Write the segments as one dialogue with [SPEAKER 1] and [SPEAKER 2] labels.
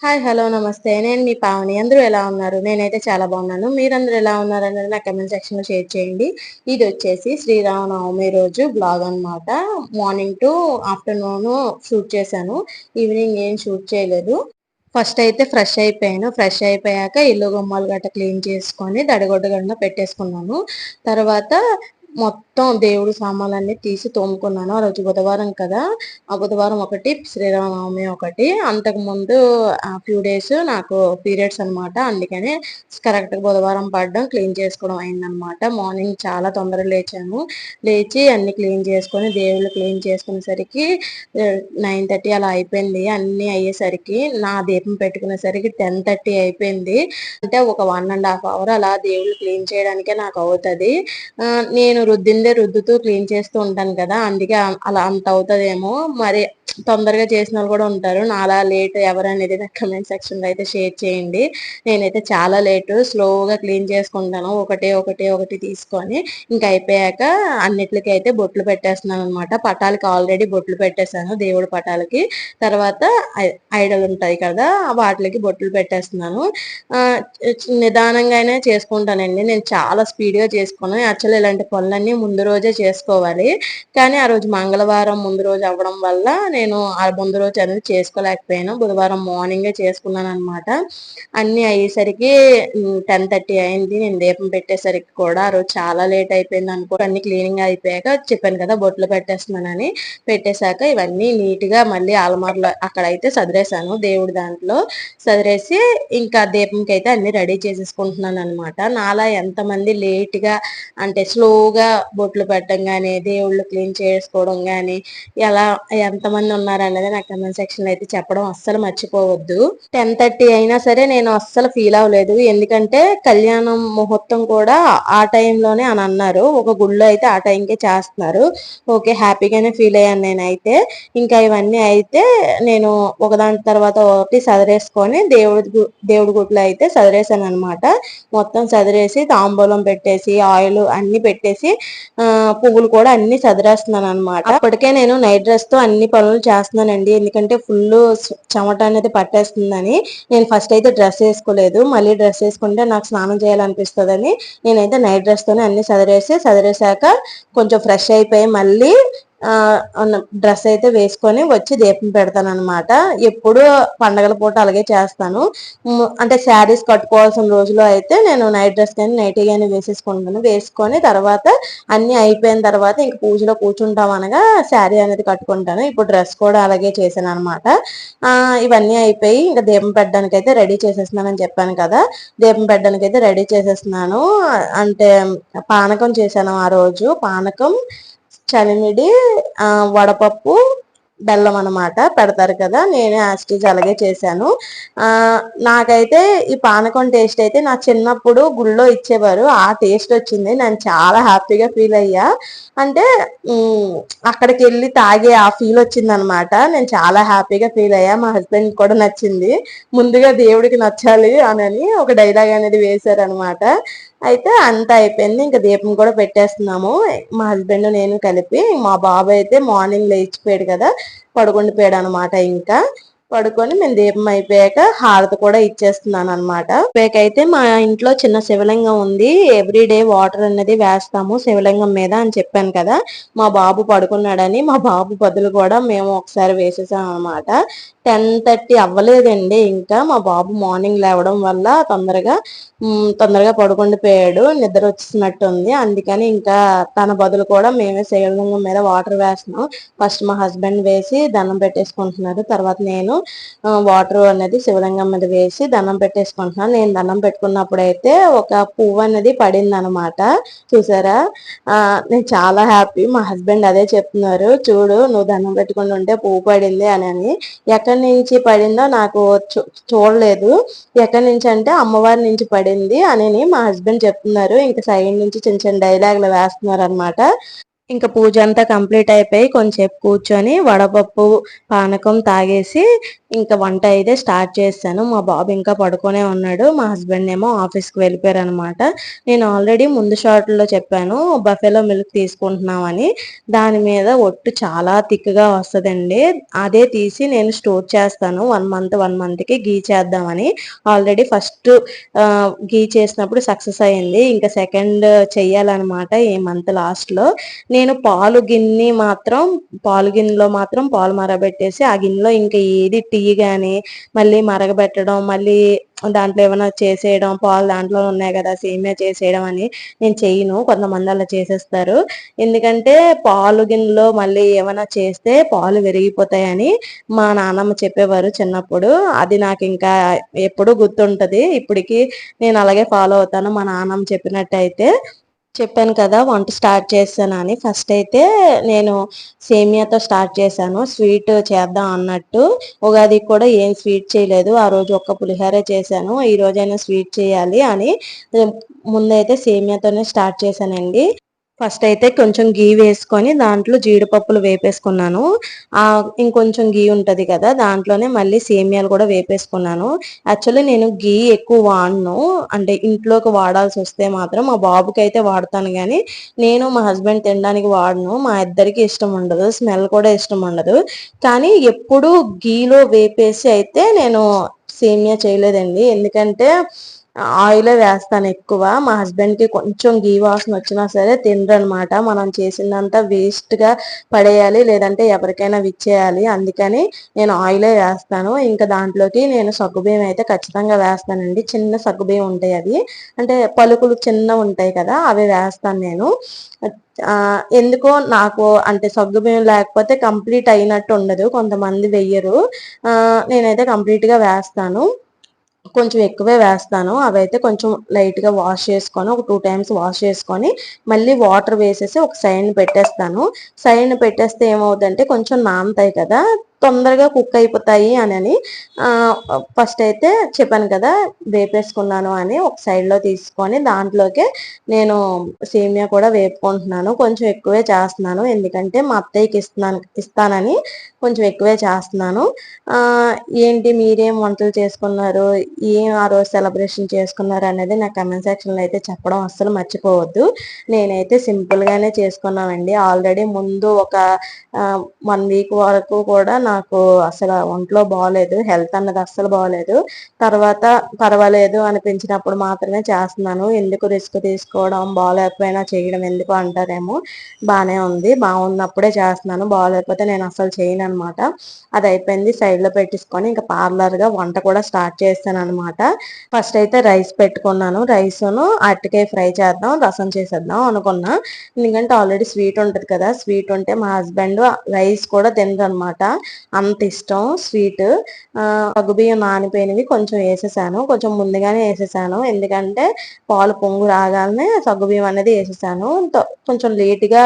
[SPEAKER 1] Hi hello నమస్తే. నేను మీ పావని. అందరూ ఎలా ఉన్నారు? నేనైతే చాలా బాగున్నాను. మీరందరూ ఎలా ఉన్నారు అనేది నా కమెంట్ సెక్షన్లో షేర్ చేయండి. ఇది వచ్చేసి శ్రీరామనవమి రోజు బ్లాగ్ అనమాట మార్నింగ్ టు ఆఫ్టర్నూన్ షూట్ చేశాను. ఈవినింగ్ ఏం షూట్ చేయలేదు. ఫస్ట్ అయితే ఫ్రెష్ అయిపోయాను. ఫ్రెష్ అయిపోయాక ఇల్లు గుమ్మాలు గట్ట క్లీన్ చేసుకొని దడగొడ్డ గంట పెట్టేసుకున్నాను. తర్వాత మొత్తం దేవుడు సామాన్లన్నీ తీసి తోముకున్నాను. ఆ రోజు బుధవారం కదా. ఆ బుధవారం ఒకటి శ్రీరామనవమి ఒకటి. అంతకు ముందు ఫ్యూ డేస్ నాకు పీరియడ్స్ అనమాట అందుకని కరెక్ట్గా బుధవారం పడడం క్లీన్ చేసుకోవడం అయిందనమాట మార్నింగ్ చాలా తొందరగా లేచాను. లేచి అన్ని క్లీన్ చేసుకొని దేవుళ్ళు క్లీన్ చేసుకునేసరికి నైన్ థర్టీ అలా అయిపోయింది. అన్నీ అయ్యేసరికి నా దీపం పెట్టుకునేసరికి టెన్ థర్టీ అయిపోయింది. అంటే ఒక వన్ అండ్ హాఫ్ అవర్ అలా దేవుళ్ళు క్లీన్ చేయడానికే నాకు అవుతుంది. నేను రుద్దిందే రుద్దుతూ క్లీన్ చేస్తూ ఉంటాను కదా అందుకే అలా అంత అవుతుందేమో. మరి తొందరగా చేసిన వాళ్ళు కూడా ఉంటారు. నాలా లేట్ ఎవరనేది నాకు కమెంట్ సెక్షన్లో అయితే షేర్ చేయండి. నేనైతే చాలా లేట్ స్లోగా క్లీన్ చేసుకుంటాను. ఒకటే ఒకటే ఒకటి తీసుకొని ఇంకా అయిపోయాక అన్నిటికీ అయితే బొట్లు పెట్టేస్తున్నాను అనమాట పటాలకి ఆల్రెడీ బొట్లు పెట్టేశాను దేవుడి పటాలకి. తర్వాత ఐడల్ ఉంటాయి కదా వాటికి బొట్లు పెట్టేస్తున్నాను. నిదానంగానే చేసుకుంటానండి. నేను చాలా స్పీడ్గా చేసుకున్నాను యాక్చువల్లీ ఇలాంటి పనులన్నీ ముందు రోజే చేసుకోవాలి. కానీ ఆ రోజు మంగళవారం ముందు రోజు అవ్వడం వల్ల నేను ఆ ముందు రోజు అనేది చేసుకోలేకపోయాను. బుధవారం మార్నింగే చేసుకున్నాను అనమాట అన్ని అయ్యేసరికి టెన్ థర్టీ అయింది. నేను దీపం పెట్టేసరికి కూడా ఆ రోజు చాలా లేట్ అయిపోయింది అనుకో అన్ని క్లీనింగ్ అయిపోయాక చెప్పాను కదా బొట్లు పెట్టేస్తున్నానని. పెట్టేశాక ఇవన్నీ నీట్గా మళ్ళీ ఆలమార్లో అక్కడైతే సదిరేసాను దేవుడి దాంట్లో సదిరేసి ఇంకా దీపంకి అయితే అన్ని రెడీ చేసేసుకుంటున్నాను అనమాట నాలా ఎంతమంది లేట్గా అంటే స్లోగా బొట్లు పెట్టడం కానీ దేవుళ్ళు క్లీన్ చేసుకోవడం కానీ ఎలా ఎంతమంది ఉన్నారనేది నాకు కమెంట్ సెక్షన్లో అయితే చెప్పడం అస్సలు మర్చిపోవద్దు. టెన్ థర్టీ అయినా సరే నేను అస్సలు ఫీల్ అవ్వలేదు. ఎందుకంటే కళ్యాణం ముహూర్తం కూడా ఆ టైంలోనే అని అన్నారు. ఒక గుళ్ళో అయితే ఆ టైంకే చేస్తున్నారు. ఓకే హ్యాపీగానే ఫీల్ అయ్యాను నేనైతే. ఇంకా ఇవన్నీ అయితే నేను ఒకదాని తర్వాత ఒకటి సదరేసుకొని దేవుడి దేవుడి గుట్లో అయితే సదరేసాను అనమాట మొత్తం సదిరేసి తాంబూలం పెట్టేసి ఆయిల్ అన్ని పెట్టేసి పువ్వులు కూడా అన్ని సదిరేస్తున్నాను అనమాట అప్పటికే నేను నైట్ డ్రెస్తో అన్ని పనులు చేస్తున్నానండి. ఎందుకంటే ఫుల్ చెమట అనేది పట్టేస్తుందని నేను ఫస్ట్ అయితే డ్రెస్ వేసుకోలేదు. మళ్ళీ డ్రెస్ వేసుకుంటే నాకు స్నానం చేయాలనిపిస్తుందని నేనైతే నైట్ డ్రెస్తోనే అన్ని సదరేసి సదరేసాక కొంచెం ఫ్రెష్ అయిపోయి మళ్ళీ డ్రెస్ అయితే వేసుకొని వచ్చి దీపం పెడతాను అనమాట ఎప్పుడు పండగల పూట అలాగే చేస్తాను. అంటే శారీస్ కట్టుకోవాల్సిన రోజులో అయితే నేను నైట్ డ్రెస్ కానీ నైట్ కానీ వేసేసుకుంటాను. వేసుకొని తర్వాత అన్ని అయిపోయిన తర్వాత ఇంక పూజలో కూర్చుంటాం అనగా శారీ అనేది కట్టుకుంటాను. ఇప్పుడు డ్రెస్ కూడా అలాగే చేశాను అనమాట ఇవన్నీ అయిపోయి ఇంకా దీపం పెట్టడానికి అయితే రెడీ చేసేస్తున్నానని చెప్పాను కదా. దీపం పెట్టడానికి అయితే రెడీ చేసేస్తున్నాను. అంటే పానకం చేశాను ఆ రోజు. పానకం చనిమిడి వడపప్పు బెల్లం అనమాట పెడతారు కదా నేను యాస్టీజ్ అలాగే చేశాను. నాకైతే ఈ పానకం టేస్ట్ అయితే నా చిన్నప్పుడు గుళ్ళో ఇచ్చేవారు ఆ టేస్ట్ వచ్చింది. నేను చాలా హ్యాపీగా ఫీల్ అయ్యా. అంటే అక్కడికి వెళ్ళి తాగే ఆ ఫీల్ వచ్చింది అనమాట నేను చాలా హ్యాపీగా ఫీల్ అయ్యా. మా హస్బెండ్ కూడా నచ్చింది. ముందుగా దేవుడికి నచ్చాలి అని ఒక డైలాగ్ అనేది వేశారనమాట అయితే అంత అయిపోయింది. ఇంకా దీపం కూడా పెట్టేస్తున్నాము. మా హస్బెండ్ నేను కలిపి మా బాబు అయితే మార్నింగ్ లేచిపోయాడు కదా పడుకుండిపోయాడు అనమాట ఇంకా. పడుకొని మేము దీపం అయిపోయాక హారతి కూడా ఇచ్చేస్తున్నాను అనమాట అయితే మా ఇంట్లో చిన్న శివలింగం ఉంది. ఎవ్రీ డే వాటర్ అనేది వేస్తాము శివలింగం మీద అని చెప్పాను కదా. మా బాబు పడుకున్నాడని మా బాబు బదులు కూడా మేము ఒకసారి వేసేసాం అనమాట టెన్ థర్టీ అవ్వలేదండి. ఇంకా మా బాబు మార్నింగ్ లేవడం వల్ల తొందరగా తొందరగా పడుకుండిపోయాడు నిద్ర వచ్చినట్టు ఉంది అందుకని ఇంకా తన బదులు కూడా మేమే శివలింగం మీద వాటర్ వేస్తున్నాం. ఫస్ట్ మా హస్బెండ్ వేసి దండం పెట్టేసుకుంటున్నారు. తర్వాత నేను వాటర్ అనేది శివలింగం మీద వేసి దండం పెట్టేసుకుంటున్నాను. నేను దండం పెట్టుకున్నప్పుడు అయితే ఒక పువ్వు అనేది పడింది అనమాట చూసారా నేను చాలా హ్యాపీ మా హస్బెండ్ అదే చెప్తున్నారు. చూడు నువ్వు దండం పెట్టుకుని ఉంటే పువ్వు పడింది అని ఎక్కడి నుంచి పడిందో నాకు చూడలేదు. ఎక్కడి నుంచి అంటే అమ్మవారి నుంచి పడింది అని మా హస్బెండ్ చెప్తున్నారు. ఇంకా సైడ్ నుంచి చిన్న చిన్న డైలాగులు వేస్తున్నారు అనమాట ఇంకా పూజ అంతా కంప్లీట్ అయిపోయి కొంచెంసేపు కూర్చొని వడపప్పు పానకం తాగేసి ఇంకా వంట అయితే స్టార్ట్ చేశాను. మా బాబు ఇంకా పడుకొనే ఉన్నాడు. మా హస్బెండ్ ఏమో ఆఫీస్కి వెళ్ళిపోయారు అనమాట నేను ఆల్రెడీ ముందు షార్ట్లో చెప్పాను బఫెలో మిల్క్ తీసుకుంటున్నామని దాని మీద ఒట్టు చాలా థిక్గా వస్తుందండి. అదే తీసి నేను స్టోర్ చేస్తాను. వన్ మంత్ వన్ మంత్కి గీ చేద్దామని. ఆల్రెడీ ఫస్ట్ గీ చేసినప్పుడు సక్సెస్ అయింది. ఇంకా సెకండ్ చెయ్యాలన్నమాట ఈ మంత్ లాస్ట్లో. నేను పాలు గిన్నె మాత్రం పాలు గిన్నెలో మాత్రం పాలు మరబెట్టేసి ఆ గిన్నెలో ఇంకా ఏది టీ కానీ మళ్ళీ మరగబెట్టడం మళ్ళీ దాంట్లో ఏమైనా చేసేయడం పాలు దాంట్లో ఉన్నాయి కదా సేమియా చేసేయడం అని నేను చెయ్యను. కొంతమంది అలా చేసేస్తారు. ఎందుకంటే పాలు గిన్నెలో మళ్ళీ ఏమైనా చేస్తే పాలు విరిగిపోతాయని మా నాన్నమ్మ చెప్పేవారు చిన్నప్పుడు. అది నాకు ఇంకా ఎప్పుడు గుర్తుంటది. ఇప్పటికీ నేను అలాగే ఫాలో అవుతాను. మా నాన్నమ్మ చెప్పినట్టు అయితే చెప్పాను కదా వంట స్టార్ట్ చేశానని ఫస్ట్ అయితే నేను సేమియాతో స్టార్ట్ చేశాను. స్వీట్ చేద్దాం అన్నట్టు. ఉగాది కూడా ఏం స్వీట్ చేయలేదు. ఆ రోజు ఒక్క పులిహోరే చేశాను. ఈ రోజైనా స్వీట్ చేయాలి అని. ముందైతే సేమియాతోనే స్టార్ట్ చేశానండి. ఫస్ట్ అయితే కొంచెం గీ వేసుకొని దాంట్లో జీడిపప్పులు వేపేసుకున్నాను. ఇంకొంచెం గీ ఉంటుంది కదా దాంట్లోనే మళ్ళీ సేమియాలు కూడా వేపేసుకున్నాను. యాక్చువల్లీ నేను గీ ఎక్కువ వాడను. అంటే ఇంట్లోకి వాడాల్సి వస్తే మాత్రం మా బాబుకి అయితే వాడతాను కానీ నేను మా హస్బెండ్ తినడానికి వాడను. మా ఇద్దరికి ఇష్టం ఉండదు స్మెల్ కూడా ఇష్టం ఉండదు. కానీ ఎప్పుడు గీలో వేపేసి అయితే నేను సేమియా చేయలేదండి. ఎందుకంటే ఆయిలే వేస్తాను ఎక్కువ. మా హస్బెండ్కి కొంచెం గీ వాసన వచ్చినా సరే తినరనమాట. మనం చేసిందంతా వేస్ట్గా పడేయాలి లేదంటే ఎవరికైనా విచ్చేయాలి. అందుకని నేను ఆయిలే వేస్తాను. ఇంకా దాంట్లోకి నేను సగ్గుబియ్యం అయితే ఖచ్చితంగా వేస్తానండి. చిన్న సగ్గుబియ్యం ఉంటాయి అది అంటే పలుకులు చిన్న ఉంటాయి కదా అవి వేస్తాను నేను. ఎందుకో నాకు అంటే సగ్గుబియ్యం లేకపోతే కంప్లీట్ అయినట్టు ఉండదు. కొంతమంది వెయ్యరు. నేనైతే కంప్లీట్గా వేస్తాను. కొంచెం ఎక్కువే వేస్తాను. అవైతే కొంచెం లైట్గా వాష్ చేసుకొని ఒక టూ టైమ్స్ వాష్ చేసుకొని మళ్ళీ వాటర్ వేసేసి ఒక సైడ్ పెట్టేస్తాను. సైడ్ పెట్టేస్తే ఏమవుతుందంటే కొంచెం నానతాయి కదా తొందరగా కుక్ అయిపోతాయి అని ఫస్ట్ అయితే చెప్పాను కదా వేపేసుకున్నాను అని ఒక సైడ్లో తీసుకొని దాంట్లోకే నేను సేమియా కూడా వేపుకుంటున్నాను. కొంచెం ఎక్కువే చేస్తున్నాను. ఎందుకంటే మా అత్తయ్యకి ఇస్తున్నాను ఇస్తానని కొంచెం ఎక్కువే చేస్తున్నాను. ఏంటి మీరేం వంటలు చేసుకున్నారు? ఏం ఆ రోజు సెలబ్రేషన్ చేసుకున్నారు అనేది నా కమెంట్ సెక్షన్లో అయితే చెప్పడం అస్సలు మర్చిపోవద్దు. నేనైతే సింపుల్గానే చేసుకున్నామండి ఆల్రెడీ ముందు ఒక వన్ వీక్ వరకు కూడా నాకు అసలు ఒంట్లో బాగలేదు హెల్త్ అన్నది అస్సలు బాగలేదు తర్వాత పర్వాలేదు అనిపించినప్పుడు మాత్రమే చేస్తున్నాను. ఎందుకు రిస్క్ తీసుకోవడం బాగాలేకపోయినా చేయడం ఎందుకు అంటారేమో బాగానే ఉంది. బాగున్నప్పుడే చేస్తున్నాను. బాగాలేకపోతే నేను అసలు చేయను అనమాట అది అయిపోయింది. సైడ్లో పెట్టేసుకొని ఇంకా పార్లర్గా వంట కూడా స్టార్ట్ చేస్తాను అనమాట ఫస్ట్ అయితే రైస్ పెట్టుకున్నాను. రైస్ను అరటికాయ ఫ్రై చేద్దాం రసం చేసేద్దాం అనుకున్నా. ఎందుకంటే ఆల్రెడీ స్వీట్ ఉంటుంది కదా. స్వీట్ ఉంటే మా హస్బెండ్ రైస్ కూడా తినరు అనమాట అంత ఇష్టం స్వీట్. బియ్యం నానిపోయినవి కొంచెం వేసేసాను. కొంచెం ముందుగానే వేసేసాను. ఎందుకంటే పాలు పొంగు రాగానే సగ్గుబియ్యం అనేది వేసేసాను. కొంచెం లేట్గా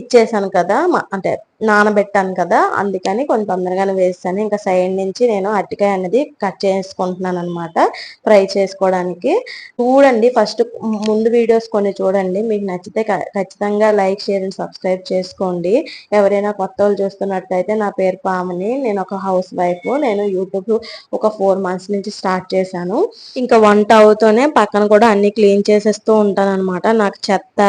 [SPEAKER 1] ఇచ్చేసాను కదా అంటే నానబెట్టాను కదా అందుకని కొంచెం తొందరగానే వేస్తాను. ఇంకా సైడ్ నుంచి నేను అరటికాయ అనేది కట్ చేసుకుంటున్నాను అనమాట ఫ్రై చేసుకోవడానికి. చూడండి ఫస్ట్ ముందు వీడియోస్ కొన్ని చూడండి. మీకు నచ్చితే ఖచ్చితంగా లైక్ షేర్ అండ్ సబ్స్క్రైబ్ చేసుకోండి. ఎవరైనా కొత్త వాళ్ళు చూస్తున్నట్టయితే నా పేరు పామని నేను ఒక హౌస్ వైఫ్. నేను యూట్యూబ్ ఒక ఫోర్ మంత్స్ నుంచి స్టార్ట్ చేశాను. ఇంకా వంట అవుతూనే పక్కన కూడా అన్ని క్లీన్ చేసేస్తూ ఉంటాను అనమాట నాకు చెత్త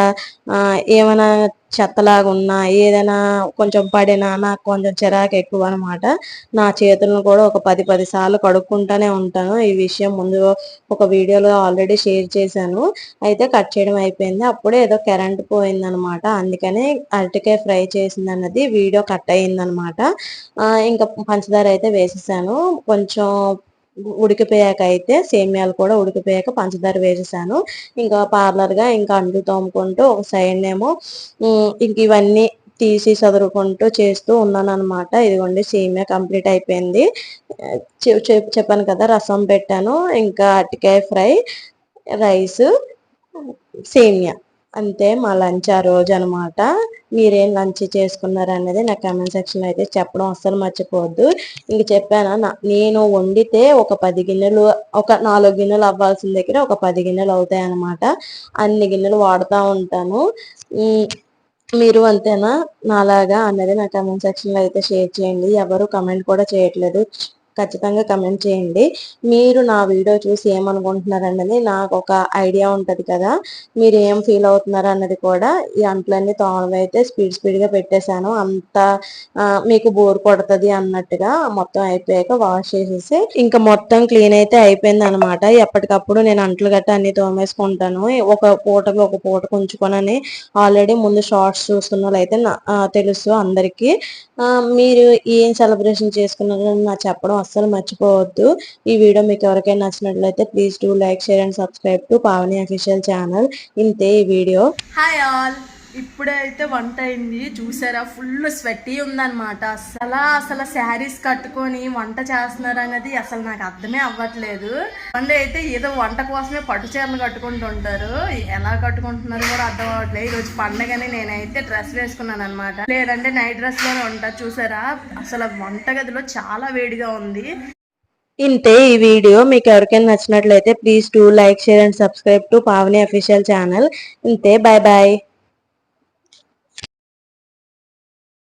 [SPEAKER 1] ఏమైనా చెత్తలాగా ఉన్నా ఏదైనా కొంచెం పడినా నాకు కొంచెం చిరాకు ఎక్కువ అనమాట నా చేతులను కూడా ఒక పది పది సార్లు కడుక్కుంటూనే ఉంటాను. ఈ విషయం ముందు ఒక వీడియోలో ఆల్రెడీ షేర్ చేశాను. అయితే కట్ చేయడం అయిపోయింది. అప్పుడే ఏదో కరెంట్ పోయిందనమాట. అందుకని అరటికాయ ఫ్రై చేసింది అన్నది వీడియో కట్ అయిందనమాట ఇంకా పంచదార అయితే వేసేసాను. కొంచెం ఉడికిపోయాక అయితే సేమ్యాలు కూడా ఉడికిపోయాక పంచదార వేసేసాను. ఇంకా పార్లర్గా ఇంకా అంట్లు తోముకుంటూ ఒక సైడ్ ఏమో ఇంక ఇవన్నీ తీసి చదువుకుంటూ చేస్తూ ఉన్నాను అనమాట ఇదిగోండి సేమియా కంప్లీట్ అయిపోయింది. చెప్పాను కదా రసం పెట్టాను. ఇంకా అటికాయ ఫ్రై రైస్ సేమియా. అంతే మా లంచ్ ఆ రోజు అనమాట మీరేం లంచ్ చేసుకున్నారు అనేది నా కామెంట్ సెక్షన్ అయితే చెప్పడం అస్సలు మర్చిపోవద్దు. ఇంక చెప్పాను నేను వండితే ఒక పది గిన్నెలు ఒక నాలుగు గిన్నెలు అవ్వాల్సిన దగ్గర ఒక పది గిన్నెలు అవుతాయి అనమాట అన్ని గిన్నెలు వాడుతూ ఉంటాను. మీరు అంతేనా? నాలాగా అన్నది నా కమెంట్ సెక్షన్లో అయితే షేర్ చేయండి. ఎవరు కమెంట్ కూడా చేయట్లేదు. ఖచ్చితంగా కమెంట్ చేయండి. మీరు నా వీడియో చూసి ఏమనుకుంటున్నారు అన్నది నాకు ఒక ఐడియా ఉంటుంది కదా. మీరు ఏం ఫీల్ అవుతున్నారు అన్నది కూడా ఈ అంట్లన్నీ తోమమైతే స్పీడ్ స్పీడ్గా పెట్టేశాను. అంత మీకు బోర్ కొడుతుంది అన్నట్టుగా మొత్తం అయిపోయాక వాష్ చేసేసి ఇంకా మొత్తం క్లీన్ అయితే అయిపోయింది అనమాట ఎప్పటికప్పుడు నేను అంట్లు గట్ట అన్ని తోమేసుకుంటాను. ఒక పూటకి ఒక పూట ఉంచుకొనని ఆల్రెడీ ముందు షార్ట్స్ చూస్తున్న వాళ్ళు నా- తెలుసు అందరికీ. మీరు ఏం సెలబ్రేషన్ చేసుకున్నారో నాకు చెప్పడం అస్సలు మర్చిపోవద్దు. ఈ వీడియో మీకు ఎవరికైనా నచ్చినట్లయితే please do like share and subscribe to Pavani official channel ఇంతే ఈ వీడియో.
[SPEAKER 2] హాయ్ ఆల్ ఇప్పుడే అయితే వంట అయింది చూసారా? ఫుల్ స్వెట్టీ ఉందన్నమాట. అసలు అసలు శారీస్ కట్టుకొని వంట చేస్తున్నారు అనేది అసలు నాకు అర్థమే అవ్వట్లేదు. మంది అయితే ఏదో వంట కోసమే పట్టు చీరలు కట్టుకుంటుంటారు ఎలా కట్టుకుంటున్నారు కూడా అర్థం అవ్వట్లేదు. ఈ రోజు పండగని నేనైతే డ్రెస్ వేసుకున్నాను అనమాట లేదంటే నైట్ డ్రెస్లోనే చూసారా? అసలు వంటగదిలో చాలా వేడిగా ఉంది.
[SPEAKER 1] ఇంతే ఈ వీడియో. మీకు ఎవరికైనా నచ్చినట్లయితే please to like share and subscribe to Pavani official channel. ఇంతే బాయ్ బాయ్